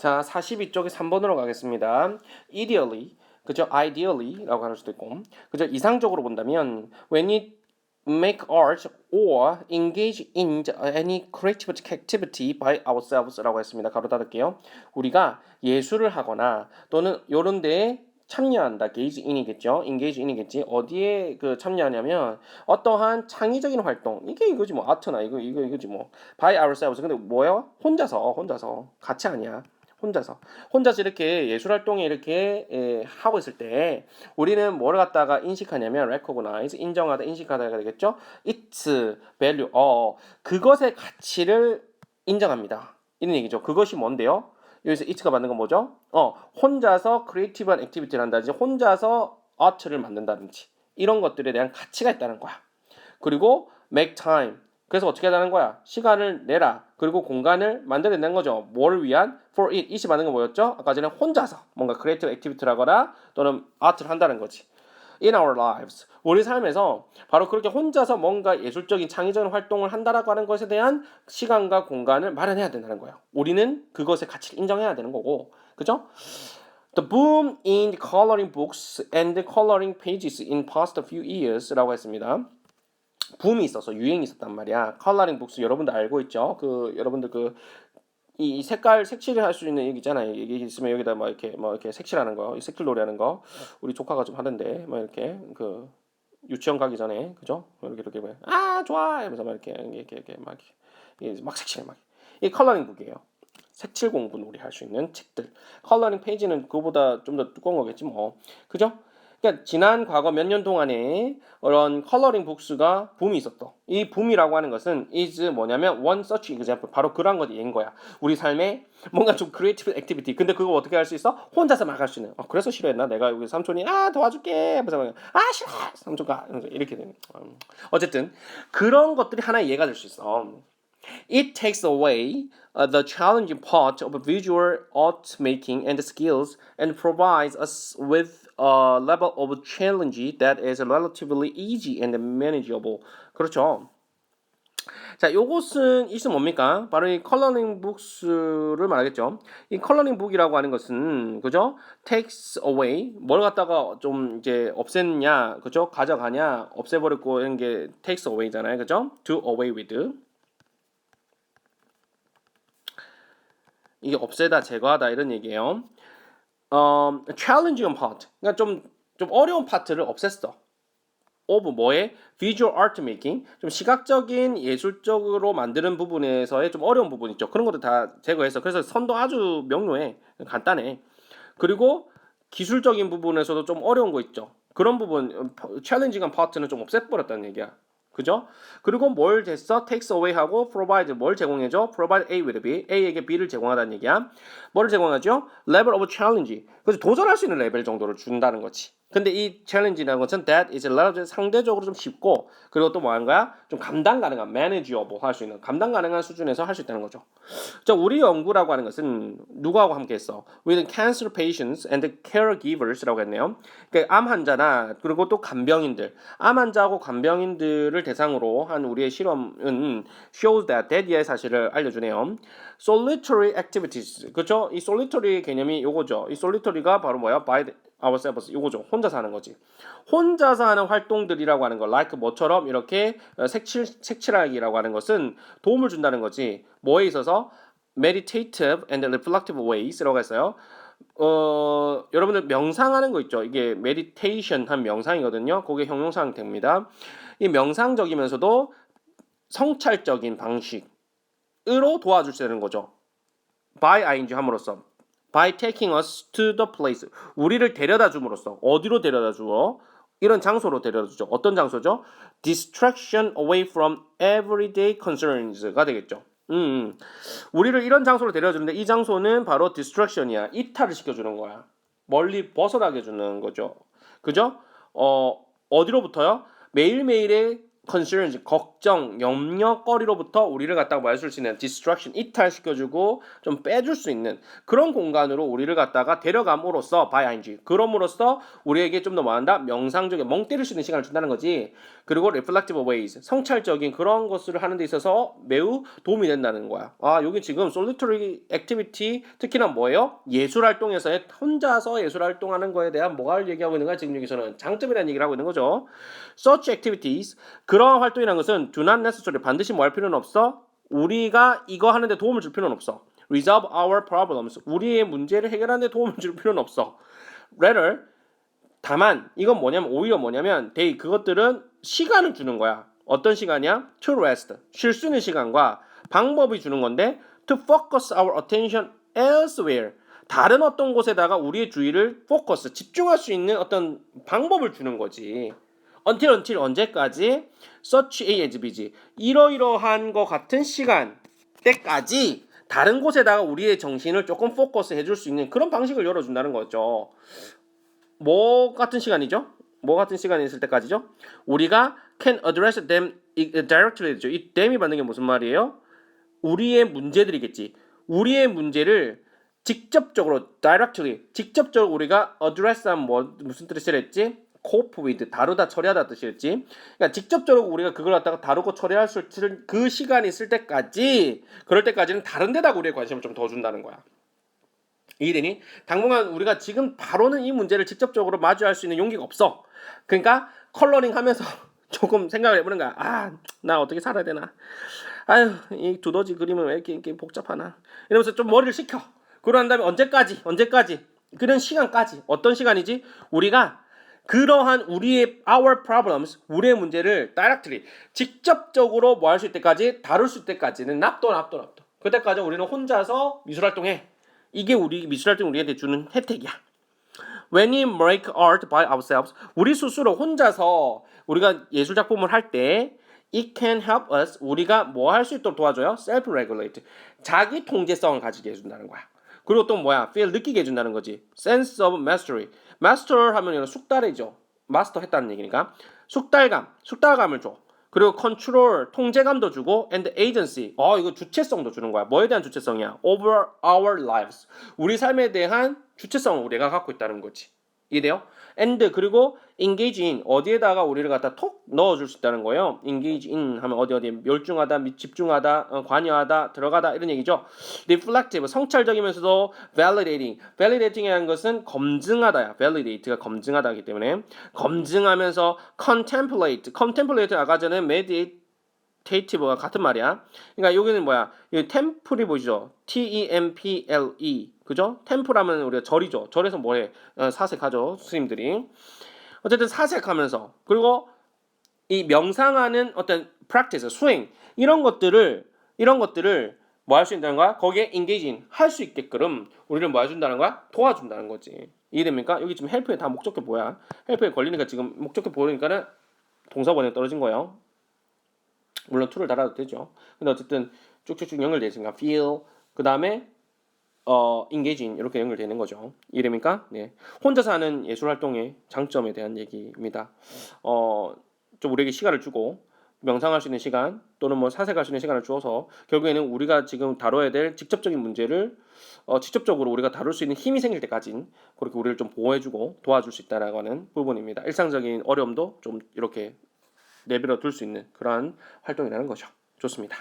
자, 42쪽에 3번으로 가겠습니다. ideally, 그죠? ideally라고 할 수도 있고, 그죠? 이상적으로 본다면 when it make art or engage in any creative activity by ourselves라고 했습니다. 가로 닫을게요. 우리가 예술을 하거나 또는 요런 데에 참여한다. gauge in이겠죠. engage in이겠지. 어디에 그 참여하냐면 어떠한 창의적인 활동. 이게 이거지 뭐 아트나 이거 이거 이거지 뭐 by ourselves. 근데 뭐예요? 혼자서 혼자서 같이 아니야. 혼자서 혼자서 이렇게 예술 활동에 이렇게 에, 하고 있을 때 우리는 뭐를 갖다가 인식하냐면 recognize 인정하다 인식하다가 되겠죠. its value 어 그것의 가치를 인정합니다. 이런 얘기죠. 그것이 뭔데요? 여기서 it가 받는 건 뭐죠? 어 혼자서 크리에이티브한 액티비티를 한다든지 혼자서 아트를 만든다든지 이런 것들에 대한 가치가 있다는 거야. 그리고 make time 그래서 어떻게 하자는 거야? 시간을 내라. 그리고 공간을 만들어내는 거죠. 뭐를 위한? for it. it이 받는 건 뭐였죠? 아까 전에 혼자서 뭔가 creative activity를 하거나 또는 아트를 한다는 거지. in our lives. 우리 삶에서 바로 그렇게 혼자서 뭔가 예술적인 창의적인 활동을 한다라고 하는 것에 대한 시간과 공간을 마련해야 된다는 거예요. 우리는 그것의 가치를 인정해야 되는 거고. 그죠? The boom in coloring books and coloring pages in past few years라고 했습니다. 붐이 있어서 유행이 있었단 말이야. 컬러링 북스 여러분들 알고 있죠? 그 여러분들 그 이 색깔 색칠을 할 수 있는 얘기 있잖아요. 이게 있으면 여기다 뭐 이렇게 뭐 이렇게 색칠하는 거, 이 색칠 놀이 하는 거 우리 조카가 좀 하던데 뭐 이렇게 그 유치원 가기 전에 그죠? 이렇게 이렇게 뭐, 아 좋아 하면서 막 이렇게 이렇게 이렇게 막 이렇게 막 색칠해 막. 이 컬러링 북이에요. 색칠 공부 놀이 할 수 있는 책들. 컬러링 페이지는 그거보다 좀 더 두꺼운 거겠지 뭐. 그죠? 그러니까 지난 과거 몇 년 동안에 그런 컬러링 북스가 붐이 있었어. 이 붐이라고 하는 것은 is 뭐냐면 one such example 바로 그런 것이 얘인 거야. 우리 삶에 뭔가 좀 크리에이티브 액티비티. 근데 그거 어떻게 할 수 있어? 혼자서 막 할 수 있는. 아, 그래서 싫어했나? 내가 여기 삼촌이 아 도와줄게. 하면서 아 싫어. 삼촌가 이렇게 되는. 음. 어쨌든 그런 것들이 하나의 예가 될 수 있어. It takes away uh, the challenging part of visual art making and skills and provides us with a level of challenge that is relatively easy and manageable. 그렇죠. 자, 요것은 이것은 뭡니까? 바로 이 컬러링 북스를 말하겠죠. 이 컬러링 북이라고 하는 것은 그죠? takes away 뭘 갖다가 좀 이제 없앴냐, 그죠? 가져가냐, 없애버렸고 이런 게 takes away잖아요, 그죠? do away with. 이게 없애다, 제거하다 이런 얘기예요. 어, challenging part. 그러니까 좀, 좀 어려운 파트를 없앴어. of 뭐에? visual art making. 좀 시각적인 예술적으로 만드는 부분에서의 좀 어려운 부분 있죠. 그런 것도 다 제거해서. 그래서 선도 아주 명료해. 간단해. 그리고 기술적인 부분에서도 좀 어려운 거 있죠. 그런 부분, 챌린징한 파트는 좀 없애버렸다는 얘기야. 그죠? 그리고 뭘 됐어? takes away 하고 provide 뭘 제공해줘? provide A with B. A에게 B를 제공하다는 얘기야. 뭐를 제공하죠? level of challenge. 그래서 도전할 수 있는 레벨 정도를 준다는 거지. 근데 이 challenge라는 것은 that is relative 상대적으로 좀 쉽고 그리고 또뭐 하는 거야? 좀 감당 가능한 manageable 할 수 있는 감당 가능한 수준에서 할 수 있다는 거죠. 자, 우리 연구라고 하는 것은 누구하고 함께 했어? with cancer patients and caregivers라고 했네요. 그러니까 암 환자나 그리고 또 간병인들, 암 환자하고 간병인들을 대상으로 한 우리의 실험은 shows that that의 사실을 알려주네요. solitary activities, 그렇죠? 이 solitary 개념이 요거죠. 이 solitary가 바로 뭐야? by ourselves 이거죠. 혼자서 하는 거지. 혼자서 하는 활동들이라고 하는 거, like 뭐처럼 이렇게 색칠 색칠하기라고 하는 것은 도움을 준다는 거지. 뭐에 있어서 meditative and reflective ways라고 했어요. 어, 여러분들 명상하는 거 있죠. 이게 meditation 한 명상이거든요. 그게 형용사형 됩니다. 이 명상적이면서도 성찰적인 방식으로 도와줄 수 있는 거죠. by ing 함으로써 by taking us to the place 우리를 데려다 줌으로써 어디로 데려다 주어 이런 장소로 데려다 주죠. 어떤 장소죠? distraction away from everyday concerns가 되겠죠. 음, 우리를 이런 장소로 데려다 주는데 이 장소는 바로 distraction이야. 이탈을 시켜주는 거야. 멀리 벗어나게 해주는 거죠. 그죠? 어, 어디로부터요? 매일매일의 concerns 걱정 염려거리로부터 우리를 갖다가 뭐할수 있는 distraction 이탈시켜주고 좀 빼줄 수 있는 그런 공간으로 우리를 갖다가 데려감으로써 by ing. 그럼으로써 우리에게 좀 더 뭐한다 명상적인 멍 때릴 수 있는 시간을 준다는 거지. 그리고 reflective ways 성찰적인 그런 것을 하는 데 있어서 매우 도움이 된다는 거야. 아 여기 지금 solitary activity 특히나 뭐예요? 예술 활동에서의 혼자서 예술 활동하는 거에 대한 뭐가 얘기하고 있는 거야 지금 여기서는 장점이라는 얘기를 하고 있는 거죠. such activities 그 러한 활동이라는 것은 do not necessarily 반드시 뭐 할 필요는 없어. 우리가 이거 하는데 도움을 줄 필요는 없어. resolve our problems. 우리의 문제를 해결하는 데 도움을 줄 필요는 없어. rather 다만 이건 뭐냐면 오히려 뭐냐면 they 그것들은 시간을 주는 거야. 어떤 시간이야? to rest. 쉴 수 있는 시간과 방법이 주는 건데 to focus our attention elsewhere. 다른 어떤 곳에다가 우리의 주의를 포커스 집중할 수 있는 어떤 방법을 주는 거지 until until 언제까지 such a as bg 이러이러한 것 같은 시간 때까지 다른 곳에다가 우리의 정신을 조금 포커스 해줄 수 있는 그런 방식을 열어준다는 거죠. 뭐 같은 시간이죠? 뭐 같은 시간이 있을 때까지죠? 우리가 can address them directly죠. 이 them이 받는 게 무슨 말이에요? 우리의 문제들이겠지. 우리의 문제를 직접적으로 directly 직접적으로 우리가 address한 뭐 무슨 뜻을 했지? Cope with 다루다 처리하다 뜻이었지. 그러니까 직접적으로 우리가 그걸 갖다가 다루고 처리할 수 있을 그 시간이 있을 때까지 그럴 때까지는 다른 데다 우리의 관심을 좀 더 준다는 거야. 이해되니? 당분간 우리가 지금 바로는 이 문제를 직접적으로 마주할 수 있는 용기가 없어. 그러니까 컬러링 하면서 조금 생각을 해보는 거야. 아, 나 어떻게 살아야 되나? 아유, 이 두더지 그림은 왜 이렇게, 이렇게 복잡하나? 이러면서 좀 머리를 식혀. 그러한 다음에 언제까지? 언제까지? 그런 시간까지. 어떤 시간이지? 우리가 그러한 우리의 our problems, 우리의 문제를 directly 직접적으로 뭐 할 수 있을 때까지 다룰 수 때까지는 납도 납도 납도. 그때까지 우리는 혼자서 미술 활동해. 이게 우리 미술 활동 우리한테 주는 혜택이야. When we make art by ourselves, 우리 스스로 혼자서 우리가 예술 작품을 할 때 it can help us 우리가 뭐 할 수 있도록 도와줘요? self regulate. 자기 통제성을 가지게 해준다는 거야. 그리고 또 뭐야? feel 느끼게 해준다는 거지. sense of mastery. Master 하면 이건 숙달이죠. 마스터 했다는 얘기니까 숙달감, 숙달감을 줘. 그리고 control 통제감도 주고 and agency 어 이거 주체성도 주는 거야 뭐에 대한 주체성이야 over our lives 우리 삶에 대한 주체성을 우리가 갖고 있다는 거지 이해돼요? and 그리고 engage in 어디에다가 우리를 갖다 톡 넣어줄 수 있다는 거예요. engage in 하면 어디 어디 멸중하다 미- 집중하다 어, 관여하다 들어가다 이런 얘기죠. reflective 성찰적이면서도 validating. validating이라는 것은 검증하다야. validate가 검증하다기 때문에. 검증하면서 contemplate. contemplate 아까 전에 meditative가 같은 말이야. 그러니까 여기는 뭐야? 이 템플이 보이죠? T E M P L E. 그죠? 템플하면 우리가 절이죠. 절에서 뭐해? 어, 사색하죠 스님들이 어쨌든 사색하면서 그리고 이 명상하는 어떤 practice 수행 이런 것들을 이런 것들을 뭐 할 수 있다는 거야? 거기에 engaging 할 수 있게끔 우리를 뭐 해준다는 거야? 도와준다는 거지. 이해됩니까? 여기 지금 헬프에 다 목적격 뭐야? 헬프에 걸리니까 지금 목적격 보니까는 동사 번역 떨어진 거예요. 물론 to를 달아도 되죠. 근데 어쨌든 쭉쭉쭉 연결돼 있으니까 feel 그 다음에 어 engaging 이렇게 연결되는 거죠. 이해됩니까? 네. 혼자서 하는 예술 활동의 장점에 대한 얘기입니다. 어, 좀 우리에게 시간을 주고 명상할 수 있는 시간 또는 뭐 사색할 수 있는 시간을 주어서 결국에는 우리가 지금 다뤄야 될 직접적인 문제를 어, 직접적으로 우리가 다룰 수 있는 힘이 생길 때까진 그렇게 우리를 좀 보호해주고 도와줄 수 있다라고 하는 부분입니다. 일상적인 어려움도 좀 이렇게 내버려 둘 수 있는 그러한 활동이라는 거죠. 좋습니다.